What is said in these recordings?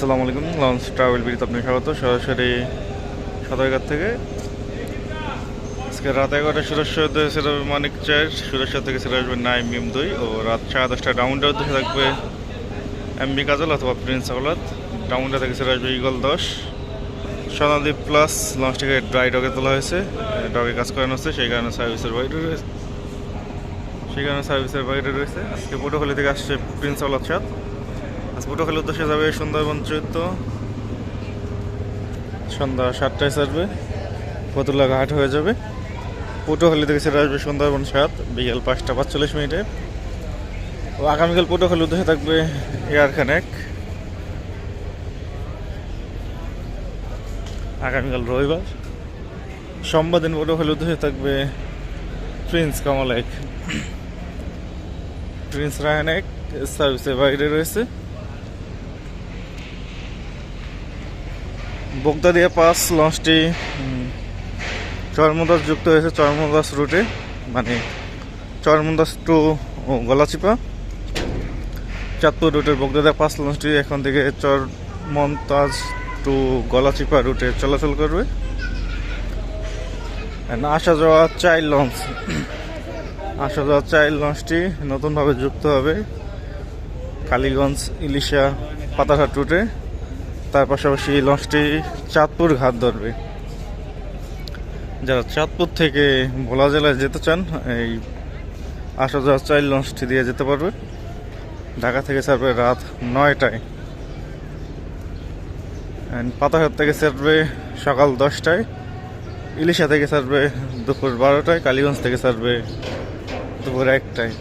আসসালামু আলাইকুম launch travel বিড়িতে আপনি স্বাগত। সরাসরি সদরঘাট থেকে। আজকে রাত এগারোটা সুরেশ্বর ছিল মানিক চার সুরেশ্বর থেকে ছেড়ে আসবে নাইম মিম দুই ও রাত সাড়ে দশটা ডাউনটা উদ্দেশ্যে থাকবে এমবি কাজল অথবা প্রিন্স আওলাদ ডাউনটা থেকে ছেড়ে আসবে ইগল দশ। সোনালি প্লাস লঞ্চটিকে ড্রাই ডগে তোলা হয়েছে। ডগে কাজ করানো হচ্ছে, সেই কারণে সার্ভিসের বাইরে রয়েছে। সেই কারণে সার্ভিসের বাইরে রয়েছে। আজকে পটুখালি থেকে আসছে প্রিন্স আওলাদ সাত। পটুখালি উদ্দেশ্যে যাবে সুন্দরবন চৈত্য সন্ধ্যা সাতটায় ছাড়বে ফতুল্লা ঘাট হয়ে যাবে। পটুখালি থেকে ছেড়ে আসবে সুন্দরবন সাত, বিকেল পাঁচটা পাঁচচল্লিশ মিনিটে। ও আগামীকাল পটুখালি উদ্দেশ্যে থাকবে এয়ার খানেক। আগামীকাল রবিবার। সোমবার দিন পটুখালি উদ্দেশ্যে থাকবে প্রিন্স কামাল এক প্রিন্স রায়হান এক সার্ভিসের বাইরে রয়েছে। বগদাদিয়া পাস লঞ্চটি চরমদাস যুক্ত হয়েছে চরমদাস রুটে মানে চরমদাস টু গলাচিপা। চাঁদপুর রুটের বগদাদিয়া পাস লঞ্চটি এখন থেকে চরমন্তাজ টু গলাচিপা রুটে চলাচল করবে। আসা যাওয়া চাইল্ড লঞ্চ, আসা যাওয়া চাইল্ড লঞ্চটি নতুনভাবে যুক্ত হবে কালীগঞ্জ, ইলিশা পাতাঘাট রুটে। তার পাশাপাশি লঞ্চটি চাঁদপুর ঘাট ধরবে। যারা চাঁদপুর থেকে ভোলা জেলায় যেতে চান, এই আসা যাওয়া চাইল্ড লঞ্চটি দিয়ে যেতে পারবে। ঢাকা থেকে ছাড়বে রাত নয়টায়। পাতাঘাট থেকে ছাড়বে সকাল দশটায়। ইলিশা থেকে ছাড়বে দুপুর বারোটায়। কালীগঞ্জ থেকে ছাড়বে দুপুর একটায়।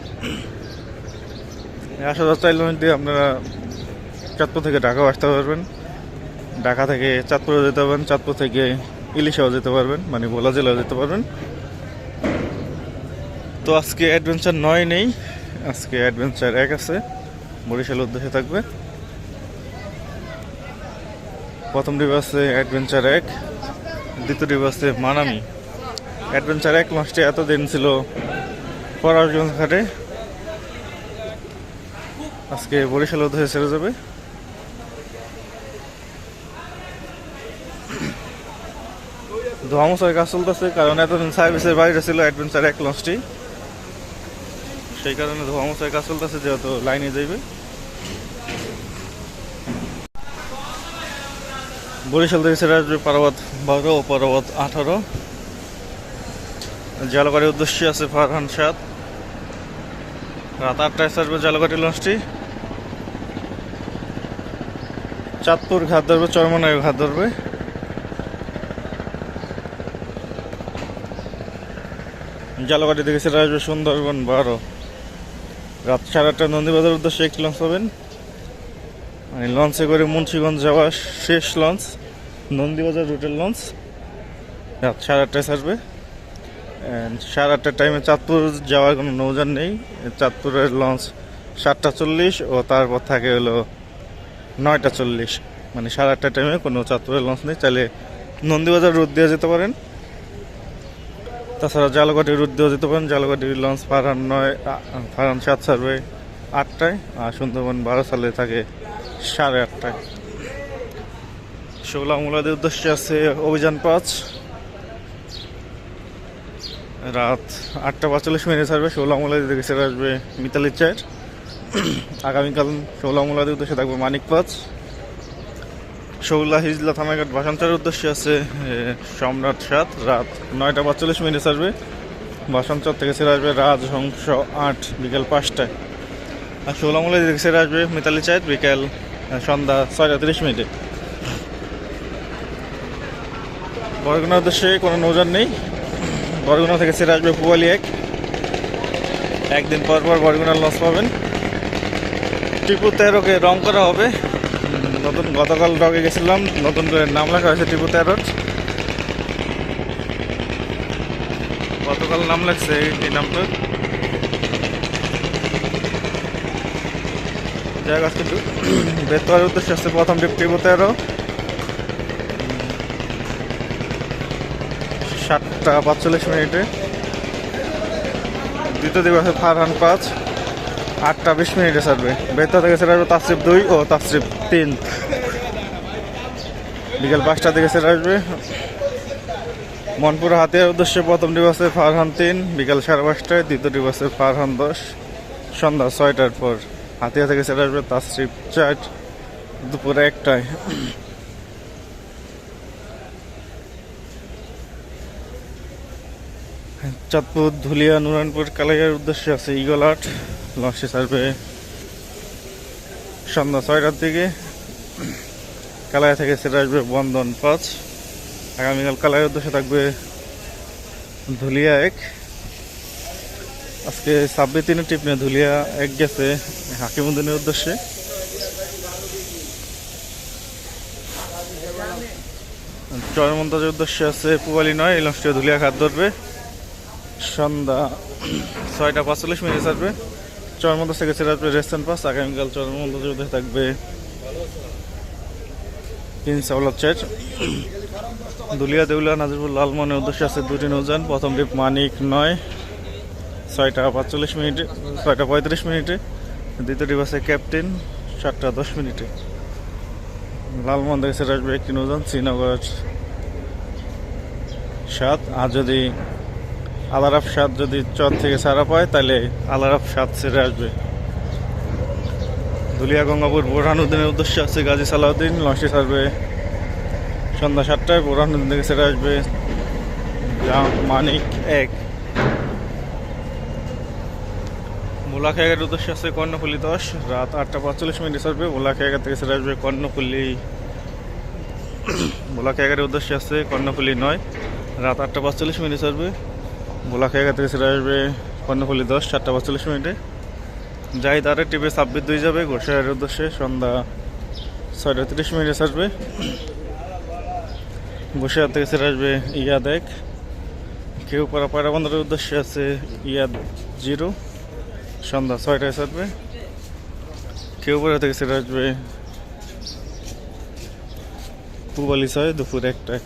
আসা যাওয়া লঞ্চ দিয়ে আপনারা চাঁদপুর থেকে ঢাকাও আসতে পারবেন। ঢাকা থেকে চাঁদপুরে যেতে পারবেন, চাঁদপুর থেকে ইলিশাও যেতে পারবেন মানে ভোলা জেলাও যেতে পারবেন। তো আজকে অ্যাডভেঞ্চার নয় নেই, আজকে অ্যাডভেঞ্চার এক আছে বরিশাল উদ্দেশ্যে থাকবে। প্রথম আছে অ্যাডভেঞ্চার এক, দ্বিতীয় ডিপ আছে মানামি। অ্যাডভেঞ্চার এক মাসটি এতদিন ছিল পরাশগঞ্জ ঘাটে। আজকে বরিশাল উদ্দেশ্যে ছেড়ে যাবে। ধোয়ামশায় কাজ চলতেছে কারণ এতদিন সার্ভিসের বাইরে ছিল অ্যাডভেঞ্চার এক লঞ্চটি। সেই কারণে ধোয়ামশায় কাজ চলতেছে, যেহেতু লাইনে যাইবে। বরিশাল থেকে ছেড়ে আসবে পারাবাদ বারো ও পারাবাদ আঠারো। জালগাড়ির উদ্দেশ্যে আছে ফারহান সাত রাত আটটায় ছাড়বে জালগাড়ি লঞ্চটি। চাঁদপুর ঘাট ধরবে চরমনায় ঘাট ধরবে। জালগাড়ি থেকে সেটা আসবে সুন্দরবন বারো। রাত সাড়ে আটটা নন্দীবাজার উদ্দেশ্যে একটি লঞ্চ পাবেন। মানে লঞ্চে করে মুন্সীগঞ্জ যাওয়া শেষ লঞ্চ নন্দীবাজার রুটের লঞ্চ রাত সাড়ে আটটায় ছাড়বে সাড়ে আটটার টাইমে চাঁদপুর যাওয়ার কোনো নৌযান নেই। চাঁদপুরের লঞ্চ সাতটা চল্লিশ ও তারপর থাকে হলো নয়টা চল্লিশ। মানে সাড়ে আটটার টাইমে কোনো চাঁদপুরের লঞ্চ নেই। চাইলে নন্দীবাজার রুট দিয়ে যেতে পারেন। তাছাড়া জালগাটি রুট যেতে পারেন, জালগাটির লঞ্চ ফারহান নয় ফারহান সাত সার্ভে আটটায় আর সুন্দরবন বারো সালে থাকে সাড়ে আটটায়। ষোলা মূলাদের উদ্দেশ্যে আছে অভিযান পাঁচ। রাত আটটা পাঁচচল্লিশ মিনিট ছাড়বে ষোলা মূলাদি থেকে সেরে আসবে মিতালি চার আগামীকাল ষোলা মূলাদের উদ্দেশ্যে থাকবে মানিক পাঁচ। শৌলা হিজলা থানাঘাট ভাষান্তরের উদ্দেশ্যে আছে সম্রাট সাত, রাত নয়টা পাঁচচল্লিশ মিনিটে ছাড়বে ভাষান্তর থেকে ছেড়ে আসবে রাজহংস আট, বিকেল পাঁচটায়। আর ষোলামূলা থেকে ছেড়ে আসবে মিতালি চাঁদ বিকেল সন্ধ্যা ছয়টা তিরিশ মিনিটে। বরগুনার উদ্দেশ্যে কোনো নৌযান নেই। বরগুনা থেকে ছেড়ে আসবে পুয়ালি এক। একদিন পর পর বরগুনার লস পাবেন। টিপু তেরোকে রং করা হবে। নতুন গতকাল ডগে গেছিলাম, নতুন করে নাম লেখা হয়েছে টিপু তেরোর গতকাল নাম লাগছে এই নামটা। যাই আজকে বেতোয়ার উদ্দেশ্যে আসছে প্রথম ট্রিপ টিপু তেরো। সাতটা পাঁচচল্লিশ মিনিটে। দ্বিতীয় দিবস ফারহান পাঁচ। আটটা বিশ মিনিটে ছাড়বে। বেতা থেকে ছেড়ে আসবে তাসরিফ দুই ও তাসরিফ তিন। বিকেল পাঁচটা থেকে সেরে আসবে। মনপুর হাতিয়ার উদ্দেশ্যে প্রথম দিবসে ফারহান তিন, বিকাল সাড়ে পাঁচটায় দ্বিতীয় দিবসে ফারহান দশ। সন্ধ্যা ছয়টার পর হাতিয়া থেকে সেরে আসবে তাসরিফ চার, দুপুরে একটায়। চাঁদপুর, ধুলিয়া, নুরানপুর কালাইয়ার উদ্দেশ্যে আছে ইগল আট। লঞ্চে ছাড়বে সন্ধ্যা ছয়টার দিকে কালাইয়া থেকে সেটা আসবে বন্ধন পাঁচ। আগামীকাল কালাইয়ের উদ্দেশ্যে থাকবে ধুলিয়া এক। আজকে ছাব্বিশ দিনের টিপ নিয়ে ধুলিয়া এক গেছে হাকিমুদ্দিনের উদ্দেশ্যে। চরমন্তাজের উদ্দেশ্যে আছে পুবালি নয়, এই লঞ্চটি ধুলিয়া খাত ধরবে। সন্ধ্যা ছয়টা পাঁচচল্লিশ মিনিট আসবে চরমন্দাজ থেকে ছেড়ে আসবে রেস্টার্ন পাস আগামীকাল উদ্দেশ্যে থাকবে প্রিন্স আউলাদ চার দুলিয়া, দেউলিয়া, নাজিরপুর লালমনের উদ্দেশ্যে আছে দুটি নৌযান। প্রথম ডিপ মানিক নয় ছয়টা পাঁচচল্লিশ মিনিটে ছয়টা পঁয়ত্রিশ মিনিটে। দ্বিতীয় ডিপ আছে ক্যাপ্টেন সাতটা দশ মিনিটে। লালমন থেকে সেটা আসবে একটি নৌযান, শ্রীনগর সাত। আর যদি আলারাফ সাত যদি চর থেকে ছাড়া পায়, তাহলে আলারাফ সাত ছেড়ে আসবে। দুলিয়া গঙ্গাপুর বোরহানুদ্দিনের উদ্দেশ্যে আছে গাজী সালাউদ্দিন লঞ্চটি ছাড়বে সন্ধ্যা সাতটায় বোরহানুদ্দিন থেকে ছেড়ে আসবে মানিক এক। ভোলা খেয়াঘাটের উদ্দেশ্যে আছে কর্ণফুলি দশ, রাত আটটা পাঁচচল্লিশ মিনিটে ছাড়বে ভোলা খেয়াঘাট থেকে ছেড়ে আসবে কর্ণফুলি। ভোলা খেয়াঘাটের উদ্দেশ্যে আছে কর্ণফুলি নয়, রাত আটটা পাঁচচল্লিশ মিনিটে ছাড়বে খেয়াঘাট থেকে ছেড়ে আসবে কর্ণফুলি দশ, চারটা পাঁচচল্লিশ মিনিটে। যাই তারে টিপে ছাব্বিশ দুই যাবে গোসাইয়ের উদ্দেশ্যে সন্ধ্যা ছয়টা তিরিশ মিনিটে ছাড়বে। গোসাইয়ার থেকে ছেড়ে আসবে ইয়াদ এক। কেউ পাড়া পায়রা বন্দরের উদ্দেশ্যে আছে ইয়াদ জিরো। সন্ধ্যা ছয়টায় ছাড়বে। কেউ পাড়া থেকে ছেড়ে আসবে পুবালি ছয়, দুপুর একটায়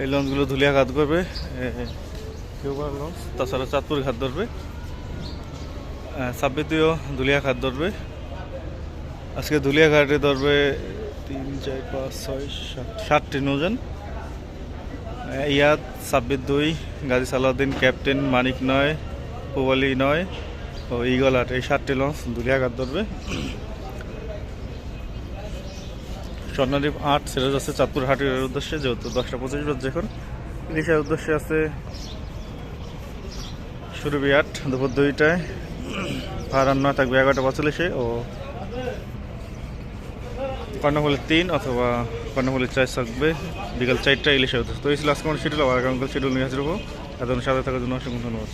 এই লঞ্চগুলো ধুলিয়া ঘাত করবে। লঞ্চ তাছাড়া চাঁদপুর ঘাট ধরবে। সাব্বিতীয় ধুলিয়া ঘাট ধরবে। আজকে ধুলিয়া ঘাটে ধরবে তিন, চার, পাঁচ, ছয়, সাত, সাতটি নৌজন ইয়াদ সাব্বির দুই গাজী সালাউদ্দিন, ক্যাপ্টেন মানিক নয়, পুবালি নয় ও ইগল আট। এই সাতটি লঞ্চ ধুলিয়া ঘাট ধরবে। স্বর্ণদ্বীপ আট সেটা যাচ্ছে চাঁদপুর হাটের উদ্দেশ্যে, যেহেতু দশটা পঁচিশ বাজে এখন। ইলিশের উদ্দেশ্যে আছে সুরভি বিয়াট দুপুর দুইটায়। নয়, থাকবে এগারোটা পঁয়তাল্লিশে। ও কর্ণফুলের তিন অথবা কর্ণফুলের চার থাকবে। বিকাল চারটায় ইলিশে তো এই ছিল আজকে আমার শিডিউল আবার আগামীকাল শিডিউল নিয়ে আসব এত সাথে থাকার জন্য অসংখ্য ধন্যবাদ।